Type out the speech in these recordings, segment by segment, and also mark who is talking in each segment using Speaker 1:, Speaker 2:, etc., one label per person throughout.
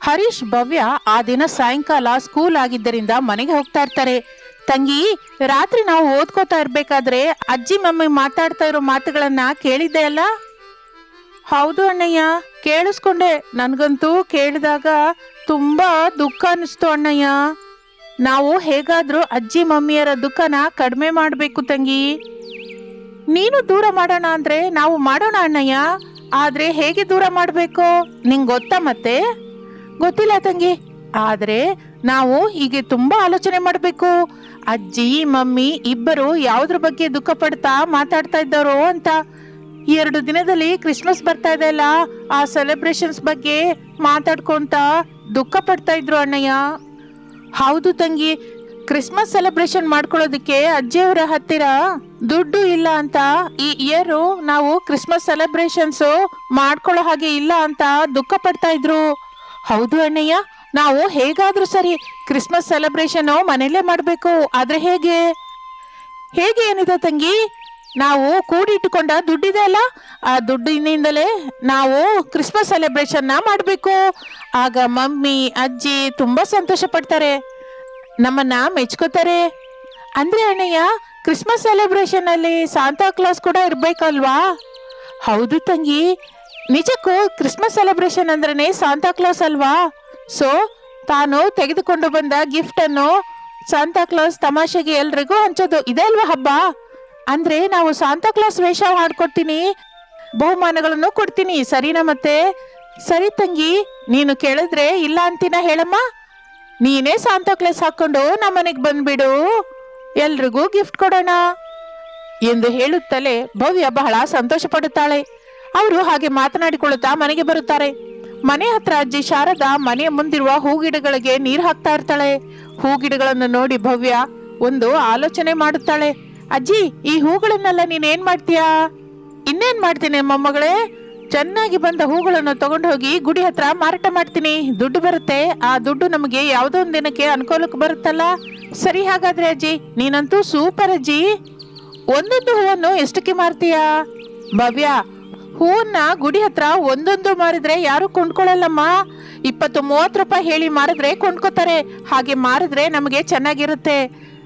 Speaker 1: ಹರೀಶ್ ಭವ್ಯ ಆ ದಿನ ಸಾಯಂಕಾಲ ಸ್ಕೂಲ್ ಆಗಿದ್ದರಿಂದ ಮನೆಗೆ ಹೋಗ್ತಾ ಇರ್ತಾರೆ. ತಂಗಿ, ರಾತ್ರಿ ನಾವು ಓದ್ಕೋತಾ ಇರ್ಬೇಕಾದ್ರೆ ಅಜ್ಜಿ, ಮಮ್ಮಿ ಮಾತಾಡ್ತಾ ಇರೋ ಮಾತುಗಳನ್ನ ಕೇಳಿದ್ದೆ ಅಲ್ಲ? ಹೌದು ಅಣ್ಣಯ್ಯ, ಕೇಳಿಸ್ಕೊಂಡೆ. ನನಗಂತೂ ಕೇಳಿದಾಗ ತುಂಬಾ ದುಃಖ ಅನಿಸ್ತು ಅಣ್ಣಯ್ಯ. ನಾವು ಹೇಗಾದ್ರೂ ಅಜ್ಜಿ, ಮಮ್ಮಿಯರ ದುಃಖನ ಕಡಿಮೆ ಮಾಡಬೇಕು ತಂಗಿ. ನೀನು ದೂರ ಮಾಡೋಣ ಅಂದ್ರೆ ನಾವು ಮಾಡೋಣ ಅಣ್ಣಯ್ಯ. ಆದ್ರೆ ಹೇಗೆ ದೂರ ಮಾಡಬೇಕು? ನಿಂಗೆ ಗೊತ್ತಾ ಮತ್ತೆ? ಗೊತ್ತಿಲ್ಲ ತಂಗಿ. ಆದ್ರೆ ನಾವು ಹೀಗೆ ತುಂಬಾ ಆಲೋಚನೆ ಮಾಡಬೇಕು. ಅಜ್ಜಿ, ಮಮ್ಮಿ ಇಬ್ಬರು ಯಾವ್ದ್ರ ಬಗ್ಗೆ ದುಃಖ ಪಡ್ತಾ ಮಾತಾಡ್ತಾ ಇದ್ದಾರೋ ಅಂತ. ಎರಡು ದಿನದಲ್ಲಿ ಕ್ರಿಸ್ಮಸ್ ಬರ್ತಾ ಇದೆ ಅಲ್ಲ, ಆ ಸೆಲೆಬ್ರೇಷನ್ಸ್ ಬಗ್ಗೆ ಮಾತಾಡ್ಕೊಂತ ದುಃಖ ಪಡ್ತಾ ಇದ್ರು ಅಣ್ಣಯ್ಯ. ಹೌದು ತಂಗಿ ಕ್ರಿಸ್ಮಸ್ ಸೆಲೆಬ್ರೇಷನ್ ಮಾಡ್ಕೊಳ್ಳೋದಕ್ಕೆ ಅಜ್ಜಿಯವರ ಹತ್ತಿರ ದುಡ್ಡು ಇಲ್ಲ ಅಂತ ಈ ಇಯರು ನಾವು ಕ್ರಿಸ್ಮಸ್ ಸೆಲೆಬ್ರೇಷನ್ಸ್ ಮಾಡ್ಕೊಳ್ಳೋ ಹಾಗೆ ಇಲ್ಲ ಅಂತ ದುಃಖ ಪಡ್ತಾ ಇದ್ರು. ಹೌದು ಅಣ್ಣಯ್ಯ, ನಾವು ಹೇಗಾದ್ರೂ ಸರಿ ಕ್ರಿಸ್ಮಸ್ ಸೆಲೆಬ್ರೇಷನ್ ಮನೇಲೆ ಮಾಡಬೇಕು, ಆದ್ರೆ ಹೇಗೆ? ಹೇಗೆ ಏನಿದೆ ತಂಗಿ? ನಾವು ಕೂಡಿಟ್ಟುಕೊಂಡ ದುಡ್ಡಿದೆ ಅಲ್ಲ, ಆ ದುಡ್ಡಿನಿಂದಲೇ ನಾವು ಕ್ರಿಸ್ಮಸ್ ಸೆಲೆಬ್ರೇಷನ್ನ ಮಾಡಬೇಕು. ಆಗ ಮಮ್ಮಿ, ಅಜ್ಜಿ ತುಂಬಾ ಸಂತೋಷ ಪಡ್ತಾರೆ, ನಮ್ಮನ್ನ ಮೆಚ್ಕೋತಾರೆ. ಅಂದ್ರೆ ಅಣ್ಣಯ್ಯ ಕ್ರಿಸ್ಮಸ್ ಸೆಲೆಬ್ರೇಷನ್ ಅಲ್ಲಿ ಸಾಂತಾ ಕ್ಲಾಸ್ ಕೂಡ ಇರ್ಬೇಕಲ್ವಾ? ಹೌದು ತಂಗಿ ನಿಜಕ್ಕೂ ಕ್ರಿಸ್ಮಸ್ ಸೆಲೆಬ್ರೇಷನ್ ಅಂದ್ರೆ ಸಾಂತಾ ಕ್ಲಾಸ್ ಅಲ್ವಾ? ಸೊ ತಾನು ತೆಗೆದುಕೊಂಡು ಬಂದ ಗಿಫ್ಟ್ ಅನ್ನು ಸಾಂತಾ ಕ್ಲಾಸ್ ತಮಾಷೆಗೆ ಎಲ್ರಿಗೂ ಹಂಚೋದು ಇದೇ ಅಲ್ವಾ ಹಬ್ಬ? ಅಂದ್ರೆ ನಾವು ಸಾಂತಾ ಕ್ಲಾಸ್ ವೇಷ ಮಾಡ್ಕೊಡ್ತೀನಿ ಬಹುಮಾನಗಳನ್ನು ಕೊಡ್ತೀನಿ, ಸರಿನಾ ಮತ್ತೆ? ಸರಿ ತಂಗಿ, ನೀನು ಕೇಳಿದ್ರೆ ಇಲ್ಲ ಅಂತೀನ ಹೇಳಮ್ಮ? ನೀನೇ ಸಾಂತಾ ಕ್ಲಾಸ್ ಹಾಕೊಂಡು ನಮ್ಮನೆಗೆ ಬಂದ್ಬಿಡು. ಎಲ್ರಿಗೂ ಗಿಫ್ಟ್ ಕೊಡೋಣ. ಎಂದು ಹೇಳುತ್ತಲೇ ಭವ್ಯ ಬಹಳ ಸಂತೋಷ ಪಡುತ್ತಾಳೆ ಅವರು ಹಾಗೆ ಮಾತನಾಡಿಕೊಳ್ಳುತ್ತಾ ಮನೆಗೆ ಬರುತ್ತಾರೆ. ಮನೆ ಹತ್ರ ಅಜ್ಜಿ ಶಾರದಾ ಮನೆಯ ಮುಂದಿರುವ ಹೂಗಿಡಗಳಿಗೆ ನೀರು ಹಾಕ್ತಾ ಇರ್ತಾಳೆ. ಹೂಗಿಡಗಳನ್ನು ನೋಡಿ ಭವ್ಯ ಒಂದು ಆಲೋಚನೆ ಮಾಡುತ್ತಾಳೆ. ಅಜ್ಜಿ, ಈ ಹೂಗಳನ್ನೆಲ್ಲ ನೀನೇನ್ ಮಾಡ್ತೀಯಾ? ಇನ್ನೇನ್ ಮಾಡ್ತೀನಿ ಮೊಮ್ಮಗಳೇ? ಚೆನ್ನಾಗಿ ಬಂದ ಹೂಗಳನ್ನು ತಗೊಂಡು ಹೋಗಿ ಗುಡಿ ಹತ್ರ ಮಾರಾಟ ಮಾಡ್ತೀನಿ. ದುಡ್ಡು ಬರುತ್ತೆ. ಆ ದುಡ್ಡು ನಮಗೆ ಯಾವುದೋ ಒಂದು ದಿನಕ್ಕೆ ಅನುಕೂಲಕ್ಕೆ ಬರುತ್ತಲ್ಲ? ಸರಿ ಹಾಗಾದ್ರೆ ಅಜ್ಜಿ, ನೀನಂತೂ ಸೂಪರ್ ಅಜ್ಜಿ. ಒಂದೊಂದು ಹೂವನ್ನು ಎಷ್ಟಕ್ಕೆ ಮಾರ್ತೀಯಾ? ಭವ್ಯ ಹೂವನ್ನ ಗುಡಿ ಹತ್ರ ಒಂದೊಂದು ಮಾರಿದ್ರೆ ಯಾರು ಕೊಂಡ್ಕೊಳ್ಳಲ್ಲಮ್ಮ ಇಪ್ಪತ್ತು ಮೂವತ್ತು ರೂಪಾಯಿ ಹೇಳಿ ಮಾರಿದ್ರೆ ಕೊಂಡ್ಕೋತಾರೆ. ಹಾಗೆ ಮಾರಿದ್ರೆ ನಮಗೆ ಚೆನ್ನಾಗಿರುತ್ತೆ.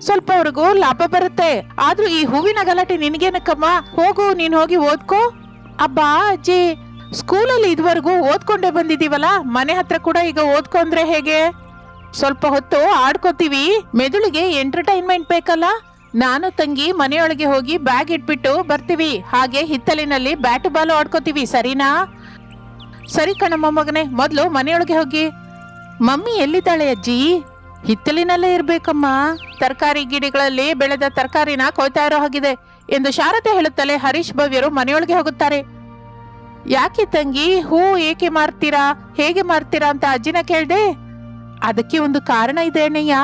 Speaker 1: ಸ್ವಲ್ಪವರೆಗೂ ಲಾಭ ಬರುತ್ತೆ. ಆದ್ರೂ ಈ ಹೂವಿನ ಗಲಾಟೆ ನಿನಗೇನಕ್ಕಮ್ಮ? ಹೋಗು, ನೀನ್ ಹೋಗಿ ಓದ್ಕೋ. ಅಬ್ಬಾ ಅಜ್ಜಿ, ಸ್ಕೂಲಲ್ಲಿ ಇದುವರೆಗೂ ಓದ್ಕೊಂಡೇ ಬಂದಿದೀವಲ್ಲ ಮನೆ ಹತ್ರ ಕೂಡ ಈಗ ಓದ್ಕೊಂಡ್ರೆ ಹೇಗೆ? ಸ್ವಲ್ಪ ಹೊತ್ತು ಆಡ್ಕೋತೀವಿ. ಮೆದುಳಿಗೆ ಎಂಟರ್ಟೈನ್ಮೆಂಟ್ ಬೇಕಲ್ಲ? ನಾನು ತಂಗಿ ಮನೆಯೊಳಗೆ ಹೋಗಿ ಬ್ಯಾಗ್ ಇಟ್ಬಿಟ್ಟು ಬರ್ತೀವಿ. ಹಾಗೆ ಹಿತ್ತಲಿನಲ್ಲಿ ಬ್ಯಾಟ್ ಬಾಲು ಆಡ್ಕೋತೀವಿ, ಸರಿನಾ? ಸರಿ ಕಣ ಮೊಮ್ಮಗನೆ ಮೊದಲು ಮನೆಯೊಳಗೆ ಹೋಗಿ. ಮಮ್ಮಿ ಎಲ್ಲಿದ್ದಾಳೆ ಅಜ್ಜಿ? ಹಿತ್ತಲಿನಲ್ಲೇ ಇರ್ಬೇಕಮ್ಮ. ತರಕಾರಿ ಗಿಡಗಳಲ್ಲಿ ಬೆಳೆದ ತರಕಾರಿನ ಕೊಯ್ತಾ ಇರೋ ಹಾಗಿದೆ ಎಂದು ಶಾರದೆ ಹೇಳುತ್ತಲೇ ಹರೀಶ್ ಭವ್ಯರು ಮನೆಯೊಳಗೆ ಹೋಗುತ್ತಾರೆ. ಯಾಕೆ ತಂಗಿ, ಹೂ ಏಕೆ ಮಾರ್ತೀರಾ? ಹೇಗೆ ಮಾರ್ತೀರಾ ಅಂತ ಅಜ್ಜಿನ ಕೇಳ್ದೆ. ಅದಕ್ಕೆ ಒಂದು ಕಾರಣ ಇದೆ ಅಣ್ಣಯ್ಯ.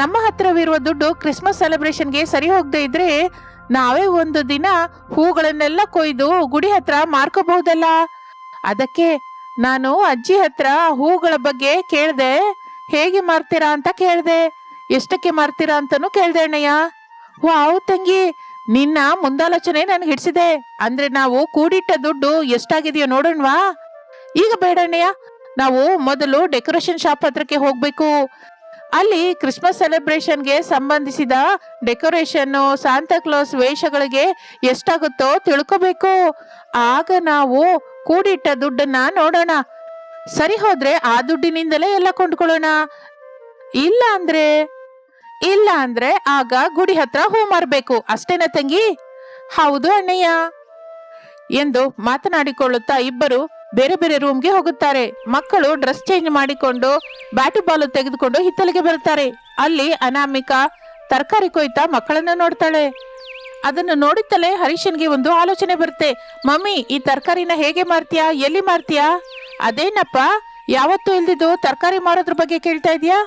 Speaker 1: ನಮ್ಮ ಹತ್ರವಿರುವ ದುಡ್ಡು ಕ್ರಿಸ್ಮಸ್ ಸೆಲೆಬ್ರೇಷನ್ಗೆ ಸರಿ ಹೋಗದೆ ಇದ್ರೆ ನಾವೇ ಒಂದು ದಿನ ಹೂಗಳನ್ನೆಲ್ಲ ಕೊಯ್ದು ಗುಡಿ ಹತ್ರ ಮಾರ್ಕೋಬಹುದಲ್ಲ? ಅದಕ್ಕೆ ನಾನು ಅಜ್ಜಿ ಹತ್ರ ಹೂಗಳ ಬಗ್ಗೆ ಕೇಳ್ದೆ. ಹೇಗೆ ಮಾರ್ತೀರಾ ಅಂತ ಕೇಳ್ದೆ. ಎಷ್ಟಕ್ಕೆ ಮಾರ್ತೀರಾ ಅಂತಾನು ಕೇಳ್ದೆ ಅಣ್ಣಯ್ಯ. ವಾವ್ ತಂಗಿ, ನಿನ್ನ ಮುಂದಾಲೋಚನೆ ನಾನು ಹಿಡಿಸಿದೆ. ಅಂದ್ರೆ ನಾವು ಕೂಡಿಟ್ಟ ದುಡ್ಡು ಎಷ್ಟಾಗಿದೆಯೋ ನೋಡೋಣವಾ? ಈಗ ಬೇಡ ಅಣ್ಣಯ್ಯ, ನಾವು ಮೊದಲು ಡೆಕೋರೇಷನ್ ಶಾಪ್ ಹತ್ರಕ್ಕೆ ಹೋಗ್ಬೇಕು. ಅಲ್ಲಿ ಕ್ರಿಸ್ಮಸ್ ಸೆಲೆಬ್ರೇಷನ್ಗೆ ಸಂಬಂಧಿಸಿದ ಡೆಕೋರೇಷನ್ ಕ್ಲಾಸ್ ವೇಷಗಳಿಗೆ ಎಷ್ಟಾಗುತ್ತೋ ತಿಳ್ಕೋಬೇಕು. ಆಗ ನಾವು ಕೂಡಿಟ್ಟ ದುಡ್ಡನ್ನ ನೋಡೋಣ. ಸರಿ ಹೋದ್ರೆ ಆ ದುಡ್ಡಿನಿಂದಲೇ ಎಲ್ಲ ಕೊಂಡ್ಕೊಳ್ಳೋಣ. ಇಲ್ಲ ಅಂದ್ರೆ? ಇಲ್ಲ ಅಂದ್ರೆ ಆಗ ಗುಡಿ ಹತ್ರ ಹೂ ಮಾರ್ಬೇಕು. ಅಷ್ಟೇನ ತಂಗಿ? ಹೌದು ಅಣ್ಣಯ್ಯ. ಎಂದು ಮಾತನಾಡಿಕೊಳ್ಳುತ್ತಾ ಇಬ್ಬರು ಬೇರೆ ಬೇರೆ ರೂಮ್ಗೆ ಹೋಗುತ್ತಾರೆ. ಮಕ್ಕಳು ಡ್ರೆಸ್ ಚೇಂಜ್ ಮಾಡಿಕೊಂಡು ಬ್ಯಾಟು ಬಾಲು ತೆಗೆದುಕೊಂಡು ಹಿತ್ತಲಿಗೆ ಬರುತ್ತಾರೆ. ಅಲ್ಲಿ ಅನಾಮಿಕಾ ತರಕಾರಿ ಕೊಯ್ತಾ ಮಕ್ಕಳನ್ನ ನೋಡ್ತಾಳೆ. ಅದನ್ನು ನೋಡುತ್ತಲೇ ಹರೀಶನ್ಗೆ ಒಂದು ಆಲೋಚನೆ ಬರುತ್ತೆ. ಮಮ್ಮಿ, ಈ ತರಕಾರಿನ ಹೇಗೆ ಮಾರ್ತೀಯಾ? ಎಲ್ಲಿ ಮಾರ್ತೀಯಾ? ಅದೇನಪ್ಪ? ಯಾವತ್ತೂ ಇಲ್ದಿದ್ದು ತರಕಾರಿ ಮಾರೋದ್ರ ಬಗ್ಗೆ ಕೇಳ್ತಾ ಇದೀಯಾ?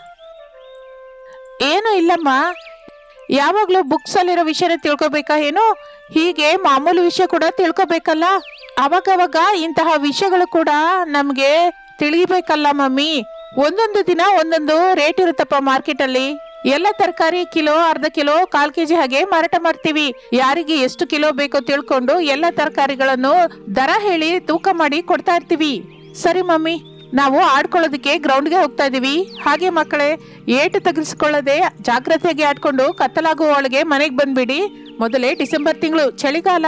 Speaker 1: ಏನು ಇಲ್ಲಮ್ಮ. ಯಾವಾಗಲೂ ಬುಕ್ಸಲ್ಲಿರೋ ವಿಷಯನ ತಿಳ್ಕೊಬೇಕಾ ಏನು? ಹೀಗೆ ಮಾಮೂಲು ವಿಷಯ ಕೂಡ ತಿಳ್ಕೊಬೇಕಲ್ಲ? ಅವಾಗವಾಗ ಇಂತಹ ವಿಷಯಗಳು ಕೂಡ ನಮಗೆ ತಿಳಿಬೇಕಲ್ಲ ಮಮ್ಮಿ? ಒಂದೊಂದು ದಿನ ಒಂದೊಂದು ರೇಟ್ ಇರುತ್ತಪ್ಪ ಮಾರ್ಕೆಟ್ ಅಲ್ಲಿ ಎಲ್ಲ ತರಕಾರಿ ಕಿಲೋ, ಅರ್ಧ ಕಿಲೋ, ಕಾಲ್ ಕೆಜಿ ಹಾಗೆ ಮಾರಾಟ ಮಾಡ್ತೀವಿ. ಯಾರಿಗೆ ಎಷ್ಟು ಕಿಲೋ ಬೇಕೋ ತಿಳ್ಕೊಂಡು ಎಲ್ಲ ತರಕಾರಿಗಳನ್ನು ದರ ಹೇಳಿ ತೂಕ ಮಾಡಿ ಕೊಡ್ತಾ ಇರ್ತೀವಿ. ಸರಿ ಮಮ್ಮಿ. ನಾವು ಆಡ್ಕೊಳ್ಳೋದಕ್ಕೆ ಗ್ರೌಂಡ್ಗೆ ಹೋಗ್ತಾ ಇದೀವಿ ಹಾಗೆ ಮಕ್ಕಳೇ, ಏಟು ತೆಗೆಸ್ಕೊಳ್ಳದೆ ಜಾಗ್ರತೆಯಾಗಿ ಆಡ್ಕೊಂಡು ಕತ್ತಲಾಗುವ ಒಳಗೆ ಮನೆಗೆ ಬಂದ್ಬಿಡಿ. ಮೊದಲೇ ಡಿಸೆಂಬರ್ ತಿಂಗಳು ಚಳಿಗಾಲ.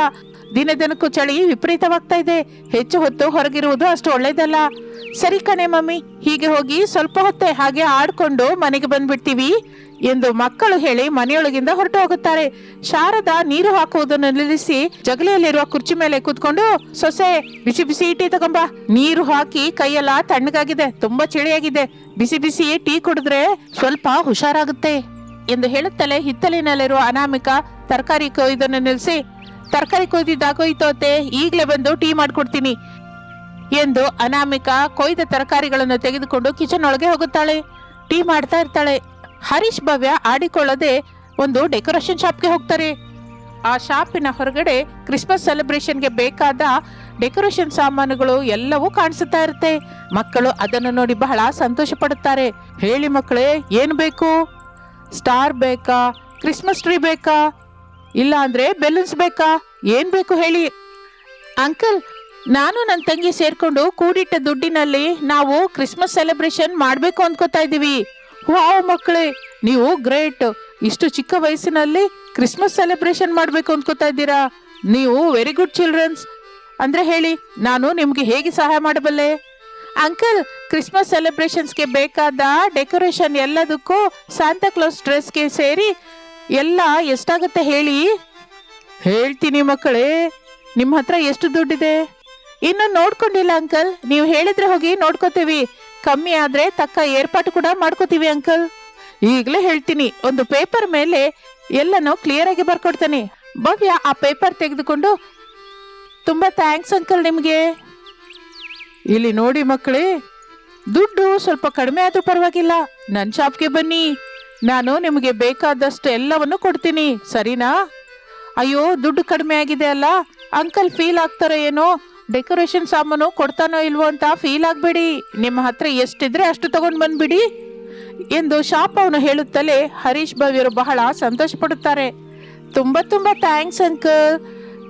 Speaker 1: ದಿನ ದಿನಕ್ಕೂ ಚಳಿ ವಿಪರೀತವಾಗ್ತಾ ಇದೆ. ಹೆಚ್ಚು ಹೊತ್ತು ಹೊರಗಿರುವುದು ಅಷ್ಟು ಒಳ್ಳೇದಲ್ಲ. ಸರಿ ಕಣೆ ಮಮ್ಮಿ, ಹೀಗೆ ಹೋಗಿ ಸ್ವಲ್ಪ ಹೊತ್ತೆ ಹಾಗೆ ಆಡ್ಕೊಂಡು ಮನೆಗೆ ಬಂದ್ಬಿಡ್ತೀವಿ. ಎಂದು ಮಕ್ಕಳು ಹೇಳಿ ಮನೆಯೊಳಗಿಂದ ಹೊರಟು ಹೋಗುತ್ತಾರೆ ಶಾರದಾ ನೀರು ಹಾಕುವುದನ್ನು ನಿಲ್ಲಿಸಿ ಜಗಲಿಯಲ್ಲಿರುವ ಕುರ್ಚಿ ಮೇಲೆ ಕೂತ್ಕೊಂಡು, ಸೊಸೆ, ಬಿಸಿ ಬಿಸಿ ಟೀ ತಗೊಂಬ. ನೀರು ಹಾಕಿ ಕೈಯೆಲ್ಲ ತಣ್ಣಗಾಗಿದೆ, ತುಂಬಾ ಚಳಿಯಾಗಿದೆ. ಬಿಸಿ ಬಿಸಿ ಟೀ ಕುಡಿದ್ರೆ ಸ್ವಲ್ಪ ಹುಷಾರಾಗುತ್ತೆ ಎಂದು ಹೇಳುತ್ತಲೇ ಹಿತ್ತಲಿನಲ್ಲಿರುವ ಅನಾಮಿಕ ತರಕಾರಿ ಕೊಯ್ದನ್ನು ನಿಲ್ಲಿಸಿ, ತರಕಾರಿ ಕೊಯ್ದಿದ್ದಾಗೋಯ್ತೋತೆ, ಈಗಲೇ ಬಂದು ಟೀ ಮಾಡ್ಕೊಡ್ತೀನಿ ಎಂದು ಅನಾಮಿಕ ಕೊಯ್ದ ತರಕಾರಿಗಳನ್ನು ತೆಗೆದುಕೊಂಡು ಕಿಚನ್ ಒಳಗೆ ಹೋಗುತ್ತಾಳೆ. ಟೀ ಮಾಡ್ತಾ ಇರ್ತಾಳೆ. ಹರೀಶ್ ಭವ್ಯ ಆಡಿಕೊಳ್ಳದೆ ಒಂದು ಡೆಕೋರೇಷನ್ ಶಾಪ್ಗೆ ಹೋಗ್ತಾರೆ. ಆ ಶಾಪಿನ ಹೊರಗಡೆ ಕ್ರಿಸ್ಮಸ್ ಸೆಲೆಬ್ರೇಷನ್ಗೆ ಬೇಕಾದ ಡೆಕೋರೇಷನ್ ಸಾಮಾನುಗಳು ಎಲ್ಲವೂ ಕಾಣಿಸುತ್ತಾ ಇರುತ್ತೆ. ಮಕ್ಕಳು ಅದನ್ನು ನೋಡಿ ಬಹಳ ಸಂತೋಷ ಪಡುತ್ತಾರೆ. ಹೇಳಿ ಮಕ್ಕಳೇ, ಏನು ಬೇಕು? ಸ್ಟಾರ್ ಬೇಕಾ? ಕ್ರಿಸ್ಮಸ್ ಟ್ರೀ ಬೇಕಾ? ಇಲ್ಲ ಅಂದ್ರೆ ಬೆಲೂನ್ಸ್ ಬೇಕಾ? ಏನ್ ಬೇಕು ಹೇಳಿ. ಅಂಕಲ್, ನಾನು ನನ್ನ ತಂಗಿ ಸೇರ್ಕೊಂಡು ಕೂಡಿಟ್ಟ ದುಡ್ಡಿನಲ್ಲಿ ನಾವು ಕ್ರಿಸ್ಮಸ್ ಸೆಲೆಬ್ರೇಷನ್ ಮಾಡಬೇಕು ಅಂದ್ಕೋತಾ ಇದ್ದೀವಿ. ವಾವ್ ಮಕ್ಕಳೇ, ನೀವು ಗ್ರೇಟ್. ಇಷ್ಟು ಚಿಕ್ಕ ವಯಸ್ಸಿನಲ್ಲಿ ಕ್ರಿಸ್ಮಸ್ ಸೆಲೆಬ್ರೇಷನ್ ಮಾಡಬೇಕು ಅಂದ್ಕೋತಾ ಇದ್ದೀರಾ? ನೀವು ವೆರಿ ಗುಡ್ ಚಿಲ್ಡ್ರನ್ಸ್. ಅಂದ್ರೆ ಹೇಳಿ, ನಾನು ನಿಮ್ಗೆ ಹೇಗೆ ಸಹಾಯ ಮಾಡಬಲ್ಲೆ? ಅಂಕಲ್, ಕ್ರಿಸ್ಮಸ್ ಸೆಲೆಬ್ರೇಷನ್ಸ್ಗೆ ಬೇಕಾದ ಡೆಕೋರೇಷನ್ ಎಲ್ಲದಕ್ಕೂ ಸಾಂತಾ ಕ್ಲಾಸ್ ಡ್ರೆಸ್ಗೆ ಸೇರಿ ಎಲ್ಲ ಎಷ್ಟಾಗುತ್ತೆ ಹೇಳಿ? ಹೇಳ್ತೀನಿ ಮಕ್ಕಳೇ, ನಿಮ್ಮ ಹತ್ರ ಎಷ್ಟು ದುಡ್ಡಿದೆ? ಇನ್ನು ನೋಡ್ಕೊಂಡಿಲ್ಲ ಅಂಕಲ್, ನೀವು ಹೇಳಿದ್ರೆ ಹೋಗಿ ನೋಡ್ಕೋತೀವಿ. ಕಮ್ಮಿ ಆದ್ರೆ ತಕ್ಕ ಏರ್ಪಾಟು ಕೂಡ ಮಾಡ್ಕೋತೀವಿ, ಅಂಕಲ್. ಈಗಲೇ ಹೇಳ್ತೀನಿ, ಒಂದು ಪೇಪರ್ ಮೇಲೆ ಎಲ್ಲನೂ ಕ್ಲಿಯರ್ ಆಗಿ ಬರ್ಕೊಡ್ತಾನೆ. ಭವ್ಯ, ಆ ಪೇಪರ್ ತೆಗೆದುಕೊಂಡು ತುಂಬಾ ಥ್ಯಾಂಕ್ಸ್ ಅಂಕಲ್, ನಿಮಗೆ. ಇಲ್ಲಿ ನೋಡಿ ಮಕ್ಕಳೇ, ದುಡ್ಡು ಸ್ವಲ್ಪ ಕಡಿಮೆ ಆದ್ರೂ ಪರವಾಗಿಲ್ಲ. ನನ್ನ ಶಾಪ್ಗೆ ಬನ್ನಿ. ನಾನು ನಿಮಗೆ ಬೇಕಾದಷ್ಟು ಎಲ್ಲವನ್ನು ಕೊಡ್ತೀನಿ, ಸರಿನಾ? ಅಯ್ಯೋ, ದುಡ್ಡು ಕಡಿಮೆ ಆಗಿದೆ ಅಲ್ಲ, ಅಂಕಲ್ ಫೀಲ್ ಆಗ್ತಾರೋ ಏನೋ? ಡೆಕೋರೇಷನ್ ಸಾಮಾನು ಕೊಡ್ತಾನೋ ಇಲ್ವೋ ಅಂತ ಫೀಲ್ ಆಗಬೇಡಿ. ನಿಮ್ಮ ಹತ್ರ ಎಷ್ಟಿದ್ರೆ ಅಷ್ಟು ತಗೊಂಡು ಬಂದ್ಬಿಡಿ. ಎಂದು ಶಾಪ್ ಅವನು ಹೇಳುತ್ತಲೇ ಹರೀಶ್ ಭವ್ಯರು ಬಹಳ ಸಂತೋಷ ಪಡುತ್ತಾರೆ ತುಂಬ ತುಂಬ ಥ್ಯಾಂಕ್ಸ್ ಅಂಕಲ್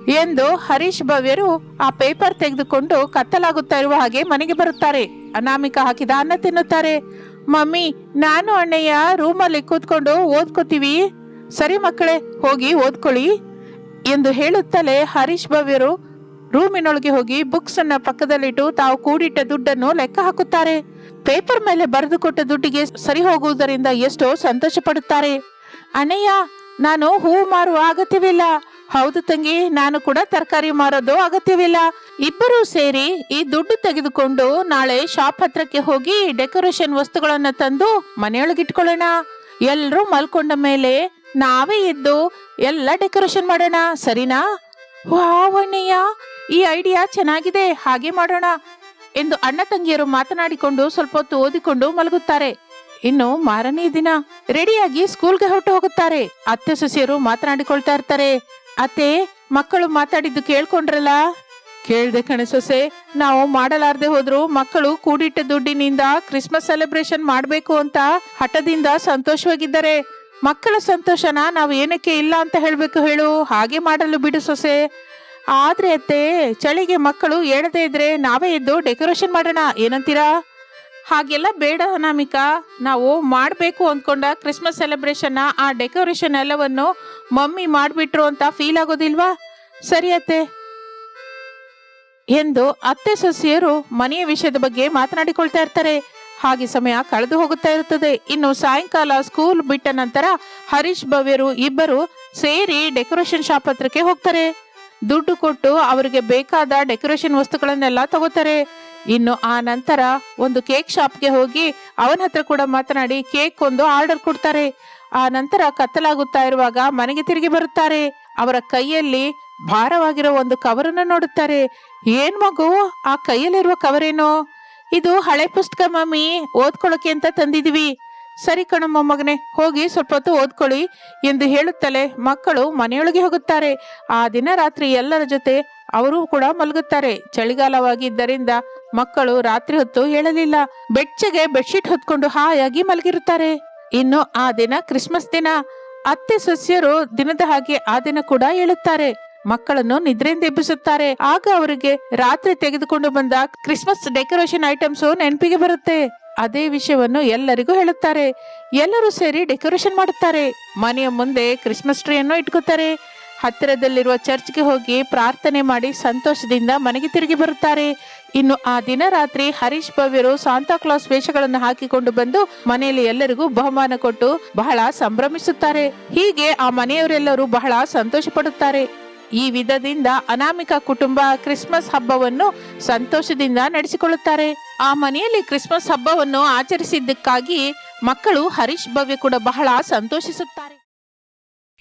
Speaker 1: ಎಂದು ಹರೀಶ್ ಭವ್ಯರು ಆ ಪೇಪರ್ ತೆಗೆದುಕೊಂಡು ಕತ್ತಲಾಗುತ್ತಾ ಇರುವ ಹಾಗೆ ಮನೆಗೆ ಬರುತ್ತಾರೆ. ಅನಾಮಿಕ ಹಾಕಿದ ಅನ್ನ ತಿನ್ನುತ್ತಾರೆ. ಮಮ್ಮಿ, ನಾನು ಅಣ್ಣಯ್ಯ ರೂಮಲ್ಲಿ ಕೂತ್ಕೊಂಡು ಓದ್ಕೋತೀವಿ. ಸರಿ ಮಕ್ಕಳೇ, ಹೋಗಿ ಓದ್ಕೊಳ್ಳಿ. ಎಂದು ಹೇಳುತ್ತಲೇ ಹರೀಶ್ ಭವ್ಯರು ರೂಮಿನೊಳಗೆ ಹೋಗಿ ಬುಕ್ಸ್ ಅನ್ನ ಪಕ್ಕದಲ್ಲಿಟ್ಟು ತಾವು ಕೂಡಿಟ್ಟ ದುಡ್ಡನ್ನು ಲೆಕ್ಕ ಹಾಕುತ್ತಾರೆ. ಪೇಪರ್ ಮೇಲೆ ಬರೆದುಕೊಟ್ಟ ದುಡ್ಡಿಗೆ ಸರಿ ಹೋಗುವುದರಿಂದ ಎಷ್ಟೋ ಸಂತೋಷ ಪಡುತ್ತಾರೆ ಅಣ್ಣಯ್ಯ, ನಾನು ಹೂವು ಮಾರುವ ಅಗತ್ಯವಿಲ್ಲ. ಹೌದು ತಂಗಿ, ನಾನು ಕೂಡ ತರಕಾರಿ ಮಾರೋದು ಅಗತ್ಯವಿಲ್ಲ. ಇಬ್ಬರೂ ಸೇರಿ ಈ ದುಡ್ಡು ತೆಗೆದುಕೊಂಡು ನಾಳೆ ಶಾಪ್ ಹತ್ರಕ್ಕೆ ಹೋಗಿ ಡೆಕೋರೇಷನ್ ವಸ್ತುಗಳನ್ನ ತಂದು ಮನೆಯೊಳಗೆ ಇಟ್ಕೊಳ್ಳೋಣ. ಎಲ್ಲರೂ ಮಲ್ಕೊಂಡ ಮೇಲೆ ನಾವೇ ಇದ್ದು ಎಲ್ಲ ಡೆಕೋರೇಷನ್ ಮಾಡೋಣ. ಸರಿನಾ? ವಾವ್ ಅಣ್ಣಯ್ಯ. ಈ ಐಡಿಯಾ ಚೆನ್ನಾಗಿದೆ, ಹಾಗೆ ಮಾಡೋಣ ಎಂದು ಅಣ್ಣ ತಂಗಿಯರು ಮಾತನಾಡಿಕೊಂಡು ಸ್ವಲ್ಪ ಹೊತ್ತು ಓದಿಕೊಂಡು ಮಲಗುತ್ತಾರೆ. ಇನ್ನು ಮಾರನೇ ದಿನ ರೆಡಿಯಾಗಿ ಸ್ಕೂಲ್ಗೆ ಹೊರಟು ಹೋಗುತ್ತಾರೆ. ಅತ್ತೆ, ಸೊಸೆಯರು ಮಾತನಾಡಿಕೊಳ್ತಾ ಇರ್ತಾರೆ. ಅತ್ತೆ, ಮಕ್ಕಳು ಮಾತಾಡಿದ್ದು ಕೇಳ್ಕೊಂಡ್ರಲ್ಲ? ಕೇಳ್ದೆ ಕಣೆ ಸೊಸೆ, ನಾವು ಮಾಡಲಾರ್ದೆ ಹೋದ್ರು ಮಕ್ಕಳು ಕೂಡಿಟ್ಟ ದುಡ್ಡಿನಿಂದ ಕ್ರಿಸ್ಮಸ್ ಸೆಲೆಬ್ರೇಷನ್ ಮಾಡ್ಬೇಕು ಅಂತ ಹಠದಿಂದ ಸಂತೋಷವಾಗಿದ್ದಾರೆ ಮಕ್ಕಳ ಸಂತೋಷನ ನಾವು ಏನಕ್ಕೆ ಇಲ್ಲ ಅಂತ ಹೇಳ್ಬೇಕು ಹೇಳು? ಹಾಗೆ ಮಾಡಲು ಬಿಡು ಸೊಸೆ. ಆದ್ರೆ ಅತ್ತೆ, ಚಳಿಗೆ ಮಕ್ಕಳು ಹೇಳದೇ ಇದ್ರೆ ನಾವೇ ಎದ್ದು ಡೆಕೋರೇಷನ್ ಮಾಡೋಣ, ಏನಂತೀರಾ? ಹಾಗೆಲ್ಲ ಬೇಡ ಅನಾಮಿಕಾ. ನಾವು ಮಾಡಬೇಕು ಅಂದ್ಕೊಂಡ ಕ್ರಿಸ್ಮಸ್ ಸೆಲೆಬ್ರೇಷನ್ನ, ಆ ಡೆಕೋರೇಷನ್ ಎಲ್ಲವನ್ನು ಮಮ್ಮಿ ಮಾಡಿಬಿಟ್ರು ಅಂತ ಫೀಲ್ ಆಗೋದಿಲ್ವಾ? ಸರಿ ಅತ್ತೆ. ಎಂದು ಅತ್ತೆ ಸೊಸೆಯರು ಮನೆಯ ವಿಷಯದ ಬಗ್ಗೆ ಮಾತನಾಡಿಕೊಳ್ತಾ ಇರ್ತಾರೆ. ಹಾಗೆ ಸಮಯ ಕಳೆದು ಹೋಗುತ್ತಾ ಇರುತ್ತದೆ. ಇನ್ನು ಸಾಯಂಕಾಲ ಸ್ಕೂಲ್ ಬಿಟ್ಟ ನಂತರ ಹರೀಶ್ ಭವ್ಯರು ಇಬ್ಬರು ಸೇರಿ ಡೆಕೋರೇಷನ್ ಶಾಪ್ ಹತ್ರಕ್ಕೆ ಹೋಗ್ತಾರೆ. ದುಡ್ಡು ಕೊಟ್ಟು ಅವರಿಗೆ ಬೇಕಾದ ಡೆಕೋರೇಷನ್ ವಸ್ತುಗಳನ್ನೆಲ್ಲ ತಗೋತಾರೆ. ಇನ್ನು ಆ ನಂತರ ಒಂದು ಕೇಕ್ ಶಾಪ್ಗೆ ಹೋಗಿ ಅವನ ಹತ್ರ ಕೂಡ ಮಾತನಾಡಿ ಕೇಕ್ ಒಂದು ಆರ್ಡರ್ ಕೊಡ್ತಾರೆ. ಆ ನಂತರ ಕತ್ತಲಾಗುತ್ತಾ ಇರುವಾಗ ಮನೆಗೆ ತಿರುಗಿ ಬರುತ್ತಾರೆ. ಅವರ ಕೈಯಲ್ಲಿ ಭಾರವಾಗಿರೋ ಒಂದು ಕವರನ್ನು ನೋಡುತ್ತಾರೆ. ಏನ್ ಮಗು, ಆ ಕೈಯಲ್ಲಿರುವ ಕವರೇನು? ಇದು ಹಳೆ ಪುಸ್ತಕ ಮಮ್ಮಿ ಓದ್ಕೊಳ್ಳೋಕೆ ಅಂತ ತಂದಿದೀವಿ ಸರಿ ಕಣಮ್ಮ ಮಗನೆ, ಹೋಗಿ ಸ್ವಲ್ಪ ಹೊತ್ತು ಓದ್ಕೊಳ್ಳಿ ಎಂದು ಹೇಳುತ್ತಲೇ ಮಕ್ಕಳು ಮನೆಯೊಳಗೆ ಹೋಗುತ್ತಾರೆ. ಆ ದಿನ ರಾತ್ರಿ ಎಲ್ಲರ ಜೊತೆ ಅವರು ಕೂಡ ಮಲಗುತ್ತಾರೆ. ಚಳಿಗಾಲವಾಗಿದ್ದರಿಂದ ಮಕ್ಕಳು ರಾತ್ರಿ ಹೊತ್ತು ಹೇಳಲಿಲ್ಲ. ಬೆಚ್ಚಗೆ ಬೆಡ್ಶೀಟ್ ಹೊತ್ಕೊಂಡು ಹಾಯಾಗಿ ಮಲಗಿರುತ್ತಾರೆ. ಇನ್ನು ಆ ದಿನ ಕ್ರಿಸ್ಮಸ್ ದಿನ. ಅತ್ತೆ ಸಸ್ಯರು ದಿನದ ಹಾಗೆ ಆ ದಿನ ಕೂಡ ಹೇಳುತ್ತಾರೆ. ಮಕ್ಕಳನ್ನು ನಿದ್ರೆಯಿಂದ ಎಬ್ಬಿಸುತ್ತಾರೆ. ಆಗ ಅವರಿಗೆ ರಾತ್ರಿ ತೆಗೆದುಕೊಂಡು ಬಂದ ಕ್ರಿಸ್ಮಸ್ ಡೆಕೋರೇಷನ್ ಐಟಮ್ಸ್ ನೆನಪಿಗೆ ಬರುತ್ತೆ. ಅದೇ ವಿಷಯವನ್ನು ಎಲ್ಲರಿಗೂ ಹೇಳುತ್ತಾರೆ. ಎಲ್ಲರೂ ಸೇರಿ ಡೆಕೋರೇಷನ್ ಮಾಡುತ್ತಾರೆ. ಮನೆಯ ಮುಂದೆ ಕ್ರಿಸ್ಮಸ್ ಟ್ರೀಯನ್ನು ಇಟ್ಕೋತಾರೆ ಹತ್ತಿರದಲ್ಲಿರುವ ಚರ್ಚ್ಗೆ ಹೋಗಿ ಪ್ರಾರ್ಥನೆ ಮಾಡಿ ಸಂತೋಷದಿಂದ ಮನೆಗೆ ತಿರುಗಿ ಬರುತ್ತಾರೆ. ಇನ್ನು ಆ ದಿನ ರಾತ್ರಿ ಹರೀಶ್ ಭವ್ಯರು ಸಾಂತಾಕ್ಲಾಸ್ ವೇಷಗಳನ್ನು ಹಾಕಿಕೊಂಡು ಬಂದು ಮನೆಯಲ್ಲಿ ಎಲ್ಲರಿಗೂ ಬಹುಮಾನ ಕೊಟ್ಟು ಬಹಳ ಸಂಭ್ರಮಿಸುತ್ತಾರೆ. ಹೀಗೆ ಆ ಮನೆಯವರೆಲ್ಲರೂ ಬಹಳ ಸಂತೋಷ ಪಡುತ್ತಾರೆ ಈ ವಿಧದಿಂದ ಅನಾಮಿಕ ಕುಟುಂಬ ಕ್ರಿಸ್ಮಸ್ ಹಬ್ಬವನ್ನು ಸಂತೋಷದಿಂದ ನಡೆಸಿಕೊಳ್ಳುತ್ತಾರೆ. ಆ ಮನೆಯಲ್ಲಿ ಕ್ರಿಸ್ಮಸ್ ಹಬ್ಬವನ್ನು ಆಚರಿಸಿದ್ದಕ್ಕಾಗಿ ಮಕ್ಕಳು ಹರೀಶ್ ಭವ್ಯ ಕೂಡ ಬಹಳ ಸಂತೋಷಿಸುತ್ತಾರೆ.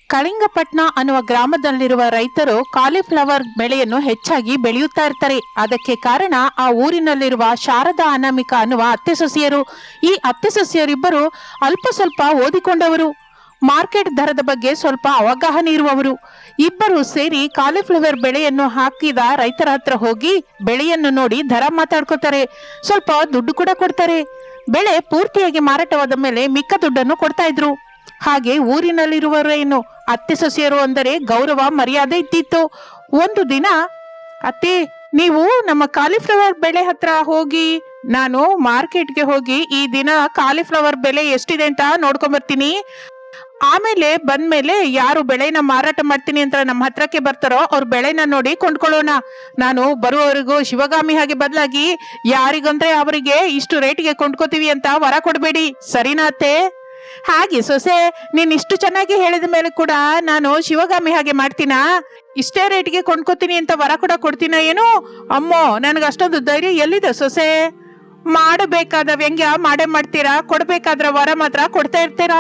Speaker 1: ಕಳಿಂಗಪಟ್ನ ಅನ್ನುವ ಗ್ರಾಮದಲ್ಲಿರುವ ರೈತರು ಕಾಲಿಫ್ಲವರ್ ಬೆಳೆಯನ್ನು ಹೆಚ್ಚಾಗಿ ಬೆಳೆಯುತ್ತಾ ಇರ್ತಾರೆ. ಅದಕ್ಕೆ ಕಾರಣ ಆ ಊರಿನಲ್ಲಿರುವ ಶಾರದಾ ಅನಾಮಿಕ ಅನ್ನುವ ಅತ್ತೆ ಸೊಸೆಯರು ಈ ಅತ್ತೆ ಸೊಸೆಯರಿಬ್ಬರು ಅಲ್ಪ ಸ್ವಲ್ಪ ಓದಿಕೊಂಡವರು. ಮಾರ್ಕೆಟ್ ದರದ ಬಗ್ಗೆ ಸ್ವಲ್ಪ ಅವಗಾಹನೆ ಇರುವವರು. ಇಬ್ಬರು ಸೇರಿ ಕಾಲಿಫ್ಲವರ್ ಬೆಳೆಯನ್ನು ಹಾಕಿದ ರೈತರ ಹತ್ರ ಹೋಗಿ ಬೆಳೆಯನ್ನು ನೋಡಿ ದರ ಮಾತಾಡ್ಕೋತಾರೆ. ಸ್ವಲ್ಪ ದುಡ್ಡು ಕೂಡ ಕೊಡ್ತಾರೆ. ಬೆಳೆ ಪೂರ್ತಿಯಾಗಿ ಮಾರಾಟವಾದ ಮೇಲೆ ಮಿಕ್ಕ ದುಡ್ಡನ್ನು ಕೊಡ್ತಾ ಇದ್ರು. ಹಾಗೆ ಊರಿನಲ್ಲಿರುವವರೇನು ಅತ್ತೆ ಸೊಸೆಯರು ಅಂದರೆ ಗೌರವ, ಮರ್ಯಾದೆ ಇದ್ದಿತ್ತು. ಒಂದು ದಿನ, ಅತ್ತೆ, ನೀವು ನಮ್ಮ ಕಾಲಿಫ್ಲವರ್ ಬೆಳೆ ಹತ್ರ ಹೋಗಿ, ನಾನು ಮಾರ್ಕೆಟ್ಗೆ ಹೋಗಿ ಈ ದಿನ ಕಾಲಿಫ್ಲವರ್ ಬೆಲೆ ಎಷ್ಟಿದೆ ಅಂತ ನೋಡ್ಕೊಂಡ್ ಬರ್ತೀನಿ ಆಮೇಲೆ ಬಂದ್ಮೇಲೆ ಯಾರು ಬೆಳೆನ ಮಾರಾಟ ಮಾಡ್ತೀನಿ ಅಂತ ನಮ್ಮ ಹತ್ರಕ್ಕೆ ಬರ್ತಾರೋ ಅವ್ರ ಬೆಳೆನ ನೋಡಿ ಕೊಂಡ್ಕೊಳ್ಳೋಣ. ನಾನು ಬರುವವರೆಗೂ ಶಿವಗಾಮಿ ಹಾಗೆ ಬದಲಾಗಿ ಯಾರಿಗಂದ್ರೆ ಅವರಿಗೆ ಇಷ್ಟು ರೇಟ್ಗೆ ಕೊಂಡ್ಕೋತೀವಿ ಅಂತ ವರ ಕೊಡಬೇಡಿ. ಸರಿನಾ ಅತ್ತೆ? ಹಾಗೆ ಸೊಸೆ, ನೀನ್ ಇಷ್ಟು ಚೆನ್ನಾಗಿ ಹೇಳಿದ ಮೇಲೆ ಕೂಡ ನಾನು ಶಿವಗಾಮಿ ಹಾಗೆ ಮಾಡ್ತೀನಾ? ಇಷ್ಟೇ ರೇಟ್ಗೆ ಕೊಂಡ್ಕೋತೀನಿ ಅಂತ ವರ ಕೂಡ ಕೊಡ್ತೀನ ಏನು? ಅಮ್ಮೋ, ನನಗೆ ಅಷ್ಟೊಂದು ಧೈರ್ಯ ಎಲ್ಲಿದೆ ಸೊಸೆ? ಮಾಡಬೇಕಾದ ವ್ಯಂಗ್ಯ ಮಾಡೇ ಮಾಡ್ತೀರಾ? ಕೊಡ್ಬೇಕಾದ್ರ ವರ ಮಾತ್ರ ಕೊಡ್ತಾ ಇರ್ತೀರಾ?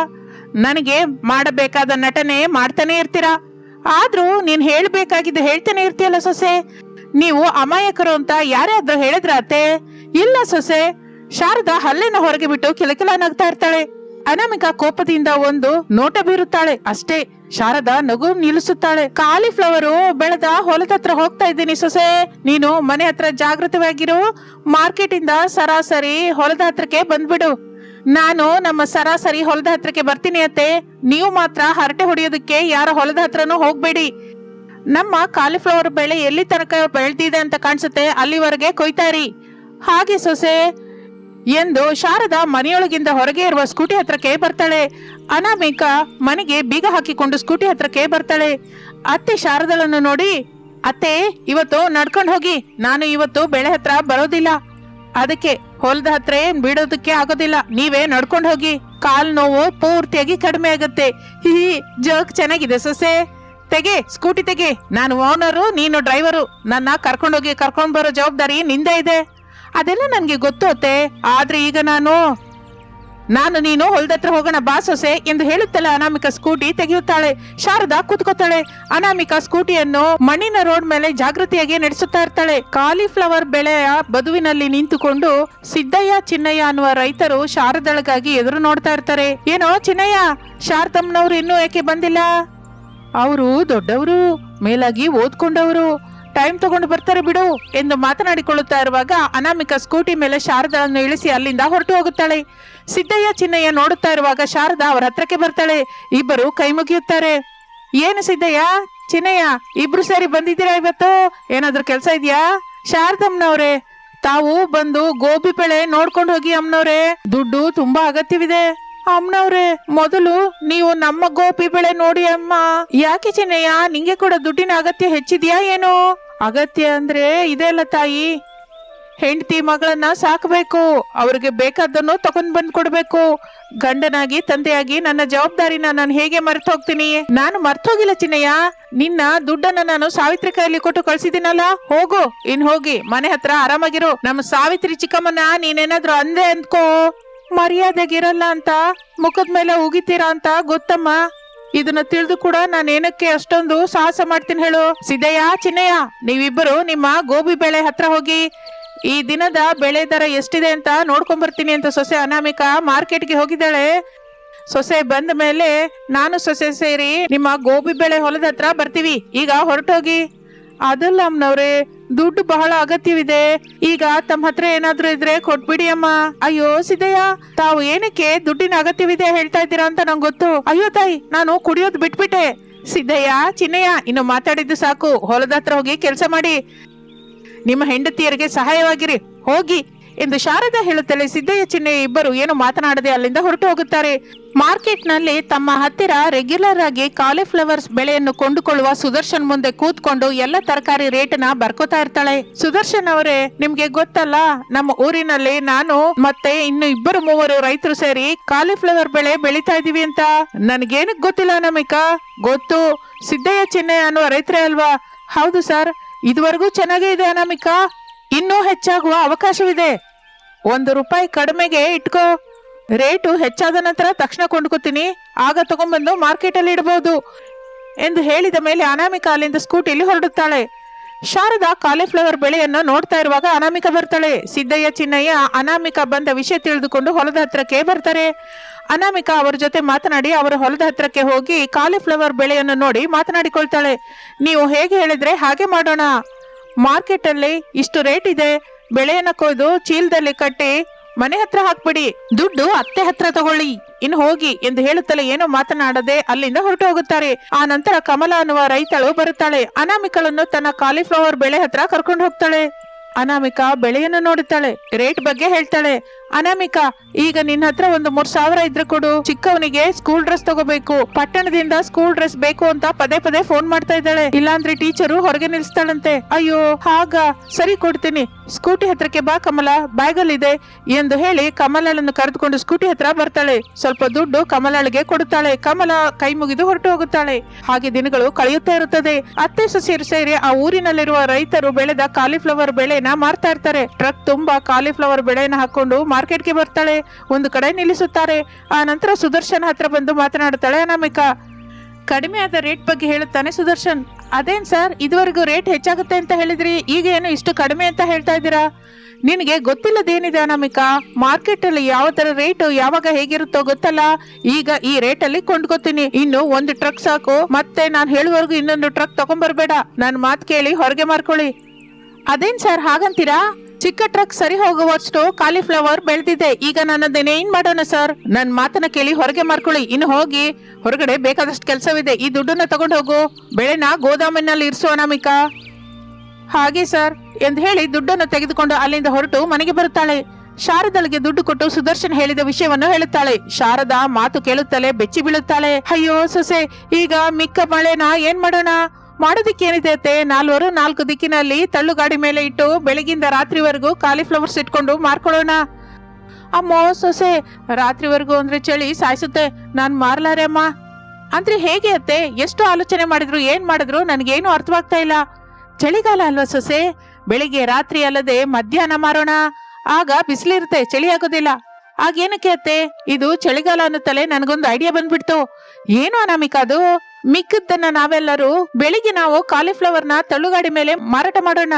Speaker 1: ನನಗೆ ಮಾಡಬೇಕಾದ ನಟನೆ ಮಾಡ್ತಾನೆ ಇರ್ತೀರಾ? ಆದ್ರೂ ನೀನ್ ಹೇಳ್ಬೇಕಾಗಿದ್ದು ಹೇಳ್ತಾನೆ ಇರ್ತೀಯಲ್ಲ ಸೊಸೆ. ನೀವು ಅಮಾಯಕರು ಅಂತ ಯಾರಾದ್ರೂ ಹೇಳಿದ್ರ ಅತ್ತೆ? ಇಲ್ಲ ಸೊಸೆ. ಶಾರದಾ ಹಲ್ಲೆನ ಹೊರಗೆ ಬಿಟ್ಟು ಕಿಲಕಿಲ ನಗ್ತಾ ಇರ್ತಾಳೆ. ಅನಾಮಿಕಾ ಕೋಪದಿಂದ ಒಂದು ನೋಟ ಬೀರುತ್ತಾಳೆ ಅಷ್ಟೇ. ಶಾರದಾ ನಗು ನಿಲ್ಲಿಸುತ್ತಾಳೆ. ಕಾಲಿಫ್ಲವರು ಬೆಳೆದ ಹೊಲದ ಹತ್ರ ಹೋಗ್ತಾ ಇದ್ದೀನಿ ಸೊಸೆ. ನೀನು ಮನೆ ಹತ್ರ ಜಾಗೃತವಾಗಿರು. ಮಾರ್ಕೆಟ್ ಇಂದ ಸರಾಸರಿ ಹೊಲದ ಹತ್ರಕ್ಕೆ ಬಂದ್ಬಿಡು. ನಾನು ನಮ್ಮ ಸರಾಸರಿ ಹೊಲದ ಹತ್ರಕ್ಕೆ ಬರ್ತೀನಿ ಅತ್ತೆ. ನೀವು ಮಾತ್ರ ಹರಟೆ ಹೊಡೆಯೋದಕ್ಕೆ ಯಾರ ಹೊಲದ ಹತ್ರನೂ ಹೋಗ್ಬೇಡಿ. ನಮ್ಮ ಕಾಲಿಫ್ಲವರ್ ಬೆಳೆ ಎಲ್ಲಿ ತನಕ ಬೆಳೆದಿದೆ ಅಂತ ಕಾಣಿಸುತ್ತೆ ಅಲ್ಲಿವರೆಗೆ ಕೊಯ್ತಾರಿ ಹಾಗೆ ಸೊಸೆ ಎಂದು ಶಾರದಾ ಮನೆಯೊಳಗಿಂದ ಹೊರಗೆ ಇರುವ ಸ್ಕೂಟಿ ಹತ್ರಕ್ಕೆ ಬರ್ತಾಳೆ. ಅನಾಮಿಕ ಮನೆಗೆ ಬೀಗ ಹಾಕಿಕೊಂಡು ಸ್ಕೂಟಿ ಹತ್ರಕ್ಕೆ ಬರ್ತಾಳೆ. ಅತ್ತೆ ಶಾರದಳನ್ನು ನೋಡಿ, ಅತ್ತೆ, ಇವತ್ತು ನಡ್ಕೊಂಡು ಹೋಗಿ. ನಾನು ಇವತ್ತು ಬೆಳೆ ಹತ್ರ ಬರೋದಿಲ್ಲ. ಅದಕ್ಕೆ ಹೊಲದ ಹತ್ರ ಏನ್ ಬಿಡೋದಕ್ಕೆ ಆಗೋದಿಲ್ಲ. ನೀವೇ ನಡ್ಕೊಂಡು ಹೋಗಿ. ಕಾಲ್ ನೋವು ಪೂರ್ತಿಯಾಗಿ ಕಡಿಮೆ ಆಗುತ್ತೆ. ಹಿ ಜೋಕ್ ಚೆನ್ನಾಗಿದೆ ಸೊಸೆ. ತೆಗೆ, ಸ್ಕೂಟಿ ತೆಗೆ. ನಾನು ಓನರು, ನೀನು ಡ್ರೈವರು. ನನ್ನ ಕರ್ಕೊಂಡೋಗಿ ಕರ್ಕೊಂಡ್ ಬರೋ ಜವಾಬ್ದಾರಿ ನಿಂದೆ ಇದೆ. ಅದೆಲ್ಲ ನನಗೆ ಗೊತ್ತು ಅತ್ತೆ. ಆದ್ರೆ ಈಗ ನಾನು ನಾನು ನೀನು ಹೊಲದತ್ರ ಹೋಗೋಣ ಬಾ ಸೊಸೆ ಎಂದು ಹೇಳುತ್ತಲೇ ಅನಾಮಿಕ ಸ್ಕೂಟಿ ತೆಗೆಯುತ್ತಾಳೆ. ಶಾರದಾ ಕುತ್ಕೋತಾಳೆ. ಅನಾಮಿಕ ಸ್ಕೂಟಿಯನ್ನು ಮಣ್ಣಿನ ರೋಡ್ ಮೇಲೆ ಜಾಗೃತಿಯಾಗಿ ನಡೆಸುತ್ತಾ ಇರ್ತಾಳೆ. ಕಾಲಿಫ್ಲವರ್ ಬೆಳೆಯ ಬದುವಿನಲ್ಲಿ ನಿಂತುಕೊಂಡು ಸಿದ್ದಯ್ಯ, ಚಿನ್ನಯ್ಯ ಅನ್ನುವ ರೈತರು ಶಾರದಳಗಾಗಿ ಎದುರು ನೋಡ್ತಾ ಇರ್ತಾರೆ. ಏನೋ ಚಿನ್ನಯ್ಯ, ಶಾರದಮ್ಮನವ್ರು ಇನ್ನೂ ಯಾಕೆ ಬಂದಿಲ್ಲ? ಅವರು ದೊಡ್ಡವರು, ಮೇಲಾಗಿ ಓದ್ಕೊಂಡವರು. ಟೈಮ್ ತಗೊಂಡು ಬರ್ತಾರೆ ಬಿಡು ಎಂದು ಮಾತನಾಡಿಕೊಳ್ಳುತ್ತಾ ಇರುವಾಗ ಅನಾಮಿಕ ಸ್ಕೂಟಿ ಮೇಲೆ ಶಾರದಾಳನ್ನು ಇಳಿಸಿ ಅಲ್ಲಿಂದ ಹೊರಟು ಹೋಗುತ್ತಾಳೆ. ಸಿದ್ದಯ್ಯ ಚಿನ್ನಯ್ಯ ನೋಡುತ್ತಾ ಇರುವಾಗ ಶಾರದಾ ಅವರ ಹತ್ರಕ್ಕೆ ಬರ್ತಾಳೆ. ಇಬ್ಬರು ಕೈ ಮುಗಿಯುತ್ತಾರೆ ಏನು ಸಿದ್ದಯ್ಯ? ಚಿನ್ನಯ್ಯ, ಇಬ್ರು ಸೇರಿ ಬಂದಿದ್ದೀರಾ ಇವತ್ತು? ಏನಾದ್ರೂ ಕೆಲಸ ಇದೆಯಾ? ಶಾರದಮ್ಮನವ್ರೆ, ತಾವು ಬಂದು ಗೋಬಿ ಬೆಳೆ ನೋಡ್ಕೊಂಡು ಹೋಗಿ ಅಮ್ಮನವ್ರೆ. ದುಡ್ಡು ತುಂಬಾ ಅಗತ್ಯವಿದೆ. ಅಮ್ಮನವ್ರೆ, ಮೊದಲು ನೀವು ನಮ್ಮ ಗೋಪಿ ಬೆಳೆ ನೋಡಿ ಅಮ್ಮ. ಯಾಕೆ ಚಿನ್ನಯ್ಯ, ನಿಂಗೆ ಕೂಡ ದುಡ್ಡಿನ ಅಗತ್ಯ ಹೆಚ್ಚಿದ್ಯಾ ಏನು? ಅಗತ್ಯ ಅಂದ್ರೆ ಇದೆಲ್ಲ ತಾಯಿ. ಹೆಂಡತಿ ಮಗಳನ್ನ ಸಾಕಬೇಕು, ಅವ್ರಿಗೆ ಬೇಕಾದನ್ನು ತಗೊಂಡ್ ಬಂದ್ ಕೊಡ್ಬೇಕು. ಗಂಡನಾಗಿ, ತಂದೆಯಾಗಿ ನನ್ನ ಜವಾಬ್ದಾರಿನ ನಾನು ಹೇಗೆ ಮರ್ತು ಹೋಗ್ತೀನಿ? ನಾನು ಮರ್ತೋಗಿಲ್ಲ ಚಿನ್ನಯ್ಯ. ನಿನ್ನ ದುಡ್ಡನ್ನ ನಾನು ಸಾವಿತ್ರಿ ಕೈಯಲ್ಲಿ ಕೊಟ್ಟು ಕಳ್ಸಿದಿನಲ್ಲ ಹೋಗು. ಇನ್ ಹೋಗಿ, ಮನೆ ಹತ್ರ ಆರಾಮಾಗಿರು. ನಮ್ಮ ಸಾವಿತ್ರಿ ಚಿಕ್ಕಮ್ಮನ ನೀನೇನಾದ್ರೂ ಅಂದೆ ಅಂದ್ಕೋ. ಮರ್ಯಾದೆಗಿರಲ್ಲ ಅಂತ, ಮುಖದ ಮೇಲೆ ಉಗಿತೀರಾ ಅಂತ ಗೊತ್ತಮ್ಮ. ಇದನ್ನ ತಿಳಿದು ಕೂಡ ನಾನು ಏನಕ್ಕೆ ಅಷ್ಟೊಂದು ಸಾಹಸ ಮಾಡ್ತೀನಿ ಹೇಳು. ಸಿದ್ದಯ್ಯ, ಚಿನ್ನಯ್ಯ, ನೀವಿಬ್ಬರು ನಿಮ್ಮ ಗೋಬಿ ಬೆಳೆ ಹತ್ರ ಹೋಗಿ, ಈ ದಿನದ ಬೆಳೆ ದರ ಎಷ್ಟಿದೆ ಅಂತ ನೋಡ್ಕೊಂಡ್ ಬರ್ತೀನಿ ಅಂತ ಸೊಸೆ ಅನಾಮಿಕ ಮಾರ್ಕೆಟ್ಗೆ ಹೋಗಿದ್ದಾಳೆ. ಸೊಸೆ ಬಂದ ಮೇಲೆ ನಾನು ಸೊಸೆ ಸೇರಿ ನಿಮ್ಮ ಗೋಬಿ ಬೆಳೆ ಹೊಲದ ಹತ್ರ ಬರ್ತೀವಿ. ಈಗ ಹೊರಟೋಗಿ. ಅದಲ್ಲ ಅಮ್ಮನವ್ರೆ ದುಡ್ಡು ಬಹಳ ಅಗತ್ಯವಿದೆ. ಈಗ ತಮ್ಮ ಹತ್ರ ಏನಾದ್ರೂ ಇದ್ರೆ ಕೊಟ್ಬಿಡಿ ಅಮ್ಮ. ಅಯ್ಯೋ, ಸಿದ್ದಯ್ಯ, ತಾವು ಏನಕ್ಕೆ ದುಡ್ಡಿನ ಅಗತ್ಯವಿದೆ ಹೇಳ್ತಾ ಇದ್ದೀರಾ ಅಂತ ನಂಗೆ ಗೊತ್ತು. ಅಯ್ಯೋ, ತಾಯಿ, ನಾನು ಕುಡಿಯೋದು ಬಿಟ್ಬಿಟ್ಟೆ. ಸಿದ್ದಯ್ಯ, ಚಿನ್ನಯ್ಯ, ಇನ್ನು ಮಾತಾಡಿದ್ದು ಸಾಕು. ಹೊಲದ ಹತ್ರ ಹೋಗಿ ಕೆಲಸ ಮಾಡಿ. ನಿಮ್ಮ ಹೆಂಡತಿಯರಿಗೆ ಸಹಾಯವಾಗಿರಿ. ಹೋಗಿ. ಎಂದು ಶಾರದಾ ಹೇಳುತ್ತಲೇ ಸಿದ್ದಯ್ಯ ಚಿನ್ನಯ್ಯ ಇಬ್ಬರು ಏನು ಮಾತನಾಡದೆ ಅಲ್ಲಿಂದ ಹೊರಟು ಹೋಗುತ್ತಾರೆ. ಮಾರ್ಕೆಟ್ನಲ್ಲಿ ತಮ್ಮ ಹತ್ತಿರ ರೆಗ್ಯುಲರ್ ಆಗಿ ಕಾಲಿಫ್ಲವರ್ಸ್ ಬೆಳೆಯನ್ನು ಕೊಂಡುಕೊಳ್ಳುವ ಸುದರ್ಶನ್ ಮುಂದೆ ಕೂತ್ಕೊಂಡು ಎಲ್ಲ ತರಕಾರಿ ರೇಟ್ನ ಬರ್ಕೋತಾ ಇರ್ತಾಳೆ. ಸುದರ್ಶನ್ ಅವರೇ, ನಿಮ್ಗೆ ಗೊತ್ತಲ್ಲ, ನಮ್ಮ ಊರಿನಲ್ಲಿ ನಾನು ಮತ್ತೆ ಇನ್ನು ಇಬ್ಬರು ಮೂವರು ರೈತರು ಸೇರಿ ಕಾಲಿಫ್ಲವರ್ ಬೆಳೆ ಬೆಳಿತಾ ಇದೀವಿ ಅಂತ. ನನ್ಗೇನಕ್ ಗೊತ್ತಿಲ್ಲ ನಮಿಕಾ. ಗೊತ್ತು. ಸಿದ್ದಯ್ಯ ಚಿನ್ನಯ್ಯ ಅನ್ನುವ ರೈತರೇ ಅಲ್ವಾ? ಹೌದು ಸರ್. ಇದುವರೆಗೂ ಚೆನ್ನಾಗೇ ಇದೆ ಅನಾಮಿಕಾ ಇನ್ನೂ ಹೆಚ್ಚಾಗುವ ಅವಕಾಶವಿದೆ. ಒಂದು ರೂಪಾಯಿ ಕಡಿಮೆಗೆ ಇಟ್ಕೋ. ರೇಟು ಹೆಚ್ಚಾದ ನಂತರ ತಕ್ಷಣ ಕೊಂಡ್ಕೋತೀನಿ. ಆಗ ತಗೊಂಡ್ಬಂದು ಮಾರ್ಕೆಟಲ್ಲಿ ಇಡಬಹುದು ಎಂದು ಹೇಳಿದ ಮೇಲೆ ಅನಾಮಿಕ ಅಲ್ಲಿಂದ ಸ್ಕೂಟಿಯಲ್ಲಿ ಹೊರಡುತ್ತಾಳೆ. ಶಾರದಾ ಕಾಲಿಫ್ಲವರ್ ಬೆಳೆಯನ್ನು ನೋಡ್ತಾ ಇರುವಾಗ ಅನಾಮಿಕ ಬರ್ತಾಳೆ. ಸಿದ್ದಯ್ಯ, ಚಿನ್ನಯ್ಯ, ಅನಾಮಿಕ ಬಂದ ವಿಷಯ ತಿಳಿದುಕೊಂಡು ಹೊಲದ ಹತ್ರಕ್ಕೆ ಬರ್ತಾರೆ. ಅನಾಮಿಕಾ ಅವರ ಜೊತೆ ಮಾತನಾಡಿ ಅವರ ಹೊಲದ ಹತ್ರಕ್ಕೆ ಹೋಗಿ ಕಾಲಿಫ್ಲವರ್ ಬೆಳೆಯನ್ನು ನೋಡಿ ಮಾತನಾಡಿಕೊಳ್ತಾಳೆ. ನೀವು ಹೇಗೆ ಹೇಳಿದ್ರೆ ಹಾಗೆ ಮಾಡೋಣ. ಮಾರ್ಕೆಟ್ ಅಲ್ಲಿ ಇಷ್ಟು ರೇಟ್ ಇದೆ. ಬೆಳೆಯನ್ನ ಕೊಯ್ದು ಚೀಲದಲ್ಲಿ ಕಟ್ಟಿ ಮನೆ ಹತ್ರ ಹಾಕ್ಬಿಡಿ. ದುಡ್ಡು ಅತ್ತೆ ಹತ್ರ ತಗೊಳ್ಳಿ. ಇನ್ನು ಹೋಗಿ ಎಂದು ಹೇಳುತ್ತಲೇ ಏನೋ ಮಾತನಾಡದೆ ಅಲ್ಲಿಂದ ಹೊರಟು ಹೋಗುತ್ತಾರೆ. ಆ ನಂತರ ಕಮಲ ಅನ್ನುವ ರೈತಳು ಬರುತ್ತಾಳೆ. ಅನಾಮಿಕಳನ್ನು ತನ್ನ ಕಾಲಿಫ್ಲವರ್ ಬೆಳೆ ಹತ್ರ ಕರ್ಕೊಂಡು ಹೋಗ್ತಾಳೆ. ಅನಾಮಿಕಾ ಬೆಳೆಯನ್ನು ನೋಡುತ್ತಾಳೆ. ರೇಟ್ ಬಗ್ಗೆ ಹೇಳ್ತಾಳೆ. ಅನಾಮಿಕಾ, ಈಗ ನಿನ್ನ ಹತ್ರ ಒಂದು ಮೂರ್ ಸಾವಿರ ಇದ್ರೆ ಕೊಡು. ಚಿಕ್ಕವನಿಗೆ ಸ್ಕೂಲ್ ಡ್ರೆಸ್ ತಗೋಬೇಕು. ಪಟ್ಟಣದಿಂದ ಸ್ಕೂಲ್ ಡ್ರೆಸ್ ಬೇಕು ಅಂತ ಪದೇ ಪದೇ ಫೋನ್ ಮಾಡ್ತಾ ಇದ್ದಾಳೆ. ಇಲ್ಲಾಂದ್ರೆ ಟೀಚರು ಹೊರಗೆ ನಿಲ್ಸ್ತಾಳಂತೆ ಅಯ್ಯೋ, ಹಾಗ. ಸರಿ ಕೊಡ್ತೀನಿ. ಸ್ಕೂಟಿ ಹತ್ರಕ್ಕೆ ಬಾ ಕಮಲ. ಬ್ಯಾಗಲ್ ಇದೆ ಎಂದು ಹೇಳಿ ಕಮಲಳನ್ನು ಕರೆದುಕೊಂಡು ಸ್ಕೂಟಿ ಹತ್ರ ಬರ್ತಾಳೆ. ಸ್ವಲ್ಪ ದುಡ್ಡು ಕಮಲಳಿಗೆ ಕೊಡುತ್ತಾಳೆ. ಕಮಲ ಕೈ ಮುಗಿದು ಹೊರಟು ಹೋಗುತ್ತಾಳೆ. ಹಾಗೆ ದಿನಗಳು ಕಳೆಯುತ್ತಾ ಇರುತ್ತದೆ. ಅತ್ತೆ, ಸೊಸೆಯರು ಸೇರಿ ಆ ಊರಿನಲ್ಲಿರುವ ರೈತರು ಬೆಳೆದ ಕಾಲಿಫ್ಲವರ್ ಬೆಳೆನ ಮಾರ್ತಾ ಇರ್ತಾರೆ. ಟ್ರಕ್ ತುಂಬಾ ಕಾಲಿಫ್ಲವರ್ ಬೆಳೆಯನ್ನು ಹಾಕೊಂಡು ಮಾರ್ಕೆಟ್ಗೆ ಬರ್ತಾಳೆ. ಒಂದು ಕಡೆ ನಿಲ್ಲಿಸುತ್ತಾರೆ. ಆ ನಂತರ ಸುದರ್ಶನ್ ಹತ್ರ ಬಂದು ಮಾತನಾಡುತ್ತಾಳೆ ಅನಾಮಿಕಾ, ಕಡಿಮೆ ಆದ ರೇಟ್ ಬಗ್ಗೆ ಹೇಳುತ್ತಾನೆ ಸುದರ್ಶನ್. ಅದೇನು ಸರ್ ಇದುವರೆಗೂ ರೇಟ್ ಹೆಚ್ಚಾಗುತ್ತೆ ಅಂತ ಹೇಳಿದ್ರಿ. ಈಗ ಏನು ಇಷ್ಟು ಕಡಿಮೆ ಅಂತ ಹೇಳ್ತಾ ಇದ್ದೀರಾ? ನಿನಗೆ ಗೊತ್ತಿಲ್ಲದೇನಿದೆ ಅನಾಮಿಕಾ? ಮಾರ್ಕೆಟ್ ಅಲ್ಲಿ ಯಾವ ಥರ ರೇಟ್ ಯಾವಾಗ ಹೇಗಿರುತ್ತೋ ಗೊತ್ತಲ್ಲ. ಈಗ ಈ ರೇಟ್ ಅಲ್ಲಿ ಕೊಂಡ್ಕೋತೀನಿ. ಇನ್ನು ಒಂದು ಟ್ರಕ್ ಸಾಕು. ಮತ್ತೆ ನಾನು ಹೇಳುವವರೆಗೂ ಇನ್ನೊಂದು ಟ್ರಕ್ ತಗೊಂಡ್ಬರ್ಬೇಡ ನನ್ನ ಮಾತು ಕೇಳಿ ಹೊರಗೆ ಮಾರ್ಕೊಳ್ಳಿ. ಅದೇನ್ ಸರ್, ಹಾಗಂತೀರಾ? ಚಿಕ್ಕ ಟ್ರಕ್ ಸರಿ ಹೋಗುವಷ್ಟು ಕಾಲಿಫ್ಲವರ್ ಬೆಳೆದಿದೆ. ಈಗ ನನ್ನದನ್ನ ಏನ್ ಮಾಡೋಣ ಸರ್? ನನ್ ಮಾತನ್ನ ಕೇಳಿ ಹೊರಗೆ ಮಾರ್ಕೊಳ್ಳಿ. ಇನ್ನು ಹೋಗಿ ಹೊರಗಡೆ ಬೇಕಾದಷ್ಟು ಕೆಲಸವಿದೆ. ಈ ದುಡ್ಡನ್ನ ತಗೊಂಡು ಹೋಗು. ಬೆಳೆನ ಗೋದಾಮಿನಲ್ಲಿ ಇರಿಸು ಅನಾಮಿಕಾ. ಹಾಗೆ ಸರ್, ಎಂದು ಹೇಳಿ ದುಡ್ಡನ್ನು ತೆಗೆದುಕೊಂಡು ಅಲ್ಲಿಂದ ಹೊರಟು ಮನೆಗೆ ಬರುತ್ತಾಳೆ. ಶಾರದಳಿಗೆ ದುಡ್ಡು ಕೊಟ್ಟು ಸುದರ್ಶನ್ ಹೇಳಿದ ವಿಷಯವನ್ನು ಹೇಳುತ್ತಾಳೆ. ಶಾರದಾ ಮಾತು ಕೇಳುತ್ತಲೇ ಬೆಚ್ಚಿ ಬೀಳುತ್ತಾಳೆ. ಅಯ್ಯೋ ಸೊಸೆ, ಈಗ ಮಿಕ್ಕ ಮಳೆನಾ ಏನ್ ಮಾಡೋಣ? ಮಾಡೋದಿಕ್ಕೇನಿದೆ ನಾಲ್ವರು, ನಾಲ್ಕು ದಿಕ್ಕಿನಲ್ಲಿ ತಳ್ಳುಗಾಡಿ ಮೇಲೆ ಇಟ್ಟು ಬೆಳಗಿಂದ ರಾತ್ರಿವರೆಗೂ ಕಾಲಿಫ್ಲವರ್ಸ್ ಇಟ್ಕೊಂಡು ಮಾರ್ಕೊಳ್ಳೋಣ. ಅಮ್ಮೋ, ಸೊಸೆ, ರಾತ್ರಿವರೆಗೂ ಅಂದ್ರೆ ಚಳಿ ಸಾಯಿಸುತ್ತೆ. ನಾನು ಮಾರ್ಲಾರೆ ಅಮ್ಮ. ಅಂದ್ರೆ ಹೇಗೆ ಅತ್ತೆ? ಎಷ್ಟು ಆಲೋಚನೆ ಮಾಡಿದ್ರು, ಏನ್ ಮಾಡಿದ್ರು, ನನಗೇನು ಅರ್ಥವಾಗ್ತಾ ಇಲ್ಲ. ಚಳಿಗಾಲ ಅಲ್ವಾ ಸೊಸೆ? ಬೆಳಿಗ್ಗೆ ರಾತ್ರಿ ಅಲ್ಲದೆ ಮಧ್ಯಾಹ್ನ ಮಾರೋಣ. ಆಗ ಬಿಸಿಲಿರುತ್ತೆ, ಚಳಿ ಆಗೋದಿಲ್ಲ. ಆಗೇನಕ್ಕೆ ಅತ್ತೆ? ಇದು ಚಳಿಗಾಲ ಅನ್ನುತ್ತಲೇ ನನಗೊಂದು ಐಡಿಯಾ ಬಂದ್ಬಿಡ್ತು. ಏನು ಅನಾಮಿಕ ಅದು? ಮಿಕ್ಕದ್ದನ್ನ ನಾವೆಲ್ಲರೂ ಬೆಳಿಗ್ಗೆ ನಾವು ಕಾಲಿಫ್ಲವರ್ನ ತಳ್ಳುಗಾಡಿ ಮೇಲೆ ಮಾರಾಟ ಮಾಡೋಣ.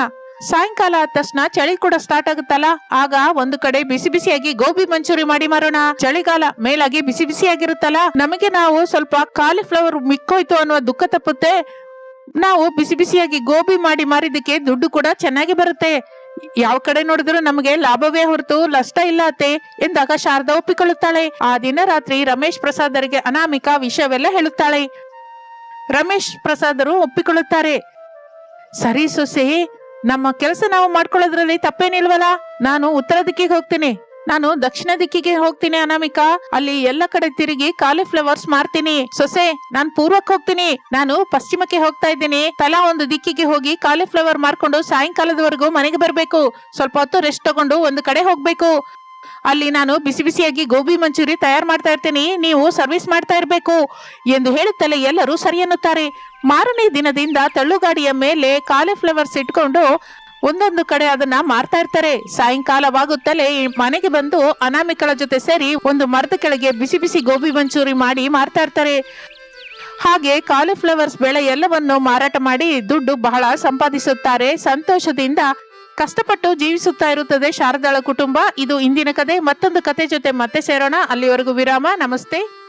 Speaker 1: ಸಾಯಂಕಾಲ ಆದ ತಕ್ಷಣ ಚಳಿ ಕೂಡ ಸ್ಟಾರ್ಟ್ ಆಗುತ್ತಲ್ಲ? ಆಗ ಒಂದು ಕಡೆ ಬಿಸಿ ಬಿಸಿಯಾಗಿ ಗೋಬಿ ಮಂಚೂರಿ ಮಾಡಿ ಮಾರೋಣ. ಚಳಿಗಾಲ ಮೇಲಾಗಿ ಬಿಸಿ ಬಿಸಿಯಾಗಿರುತ್ತಲ್ಲ? ನಮಗೆ ನಾವು ಸ್ವಲ್ಪ ಕಾಲಿಫ್ಲವರ್ ಮಿಕ್ಕೋಯ್ತು ಅನ್ನುವ ದುಃಖ ತಪ್ಪುತ್ತೆ. ನಾವು ಬಿಸಿ ಬಿಸಿಯಾಗಿ ಗೋಬಿ ಮಾಡಿ ಮಾರಿದಕ್ಕೆ ದುಡ್ಡು ಕೂಡ ಚೆನ್ನಾಗಿ ಬರುತ್ತೆ. ಯಾವ ಕಡೆ ನೋಡಿದ್ರು ನಮಗೆ ಲಾಭವೇ ಹೊರತು ನಷ್ಟ ಇಲ್ಲ ಎಂದಾಗ ಶಾರದಾ ಒಪ್ಪಿಕೊಳ್ಳುತ್ತಾಳೆ. ಆ ದಿನ ರಾತ್ರಿ ರಮೇಶ್ ಪ್ರಸಾದರಿಗೆ ಅನಾಮಿಕ ವಿಷಯವೆಲ್ಲ ಹೇಳುತ್ತಾಳೆ. ರಮೇಶ್ ಪ್ರಸಾದರು ಒಪ್ಪಿಕೊಳ್ಳುತ್ತಾರೆ. ಸರಿ ಸೊಸೆ, ನಮ್ಮ ಕೆಲಸ ನಾವು ಮಾಡ್ಕೊಳ್ಳೋದ್ರಲ್ಲಿ ತಪ್ಪೇನಿಲ್ವಲ್ಲ ನಾನು ಉತ್ತರ ದಿಕ್ಕಿಗೆ ಹೋಗ್ತೀನಿ. ನಾನು ದಕ್ಷಿಣ ದಿಕ್ಕಿಗೆ ಹೋಗ್ತೀನಿ ಅನಾಮಿಕಾ. ಅಲ್ಲಿ ಎಲ್ಲ ಕಡೆ ತಿರುಗಿ ಕಾಲಿಫ್ಲವರ್ಸ್ ಮಾರ್ತೀನಿ. ಸೊಸೆ, ನಾನ್ ಪೂರ್ವಕ್ಕೆ ಹೋಗ್ತೀನಿ. ನಾನು ಪಶ್ಚಿಮಕ್ಕೆ ಹೋಗ್ತಾ ಇದ್ದೀನಿ. ತಲಾ ಒಂದು ದಿಕ್ಕಿಗೆ ಹೋಗಿ ಕಾಲಿಫ್ಲವರ್ ಮಾರ್ಕೊಂಡು ಸಾಯಂಕಾಲದವರೆಗೂ ಮನೆಗೆ ಬರ್ಬೇಕು. ಸ್ವಲ್ಪ ಹೊತ್ತು ರೆಸ್ಟ್ ತಗೊಂಡು ಒಂದು ಕಡೆ ಹೋಗ್ಬೇಕು. ಅಲ್ಲಿ ನಾನು ಬಿಸಿ ಬಿಸಿಯಾಗಿ ಗೋಬಿ ಮಂಚೂರಿ ತಯಾರು ಮಾಡ್ತಾ ಇರ್ತೀನಿ. ನೀವು ಸರ್ವಿಸ್ ಮಾಡ್ತಾ ಇರಬೇಕು ಎಂದು ಹೇಳುತ್ತಲೇ ಎಲ್ಲರೂ ಸರಿ ಅನ್ನುತ್ತಾರೆ ಮಾರನೇ ದಿನದಿಂದ ತಳ್ಳುಗಾಡಿಯ ಮೇಲೆ ಕಾಲಿಫ್ಲವರ್ಸ್ ಇಟ್ಕೊಂಡು ಒಂದೊಂದು ಕಡೆ ಅದನ್ನ ಮಾರ್ತಾ ಇರ್ತಾರೆ. ಸಾಯಂಕಾಲವಾಗುತ್ತಲೇ ಮನೆಗೆ ಬಂದು ಅನಾಮಿಕಳ ಜೊತೆ ಸೇರಿ ಒಂದು ಮರದ ಕೆಳಗೆ ಬಿಸಿ ಬಿಸಿ ಗೋಬಿ ಮಂಚೂರಿ ಮಾಡಿ ಮಾರ್ತಾ ಇರ್ತಾರೆ. ಹಾಗೆ ಕಾಲಿಫ್ಲವರ್ಸ್ ಬೆಳೆ ಎಲ್ಲವನ್ನು ಮಾರಾಟ ಮಾಡಿ ದುಡ್ಡು ಬಹಳ ಸಂಪಾದಿಸುತ್ತಾರೆ. ಸಂತೋಷದಿಂದ ಕಷ್ಟಪಟ್ಟು ಜೀವಿಸುತ್ತಾ ಇರುತ್ತದೆ ಶಾರದಾಳ ಕುಟುಂಬ. ಇದು ಇಂದಿನ ಕತೆ. ಮತ್ತೊಂದು ಕತೆ ಜೊತೆ ಮತ್ತೆ ಸೇರೋಣ. ಅಲ್ಲಿವರೆಗೂ ವಿರಾಮ. ನಮಸ್ತೆ.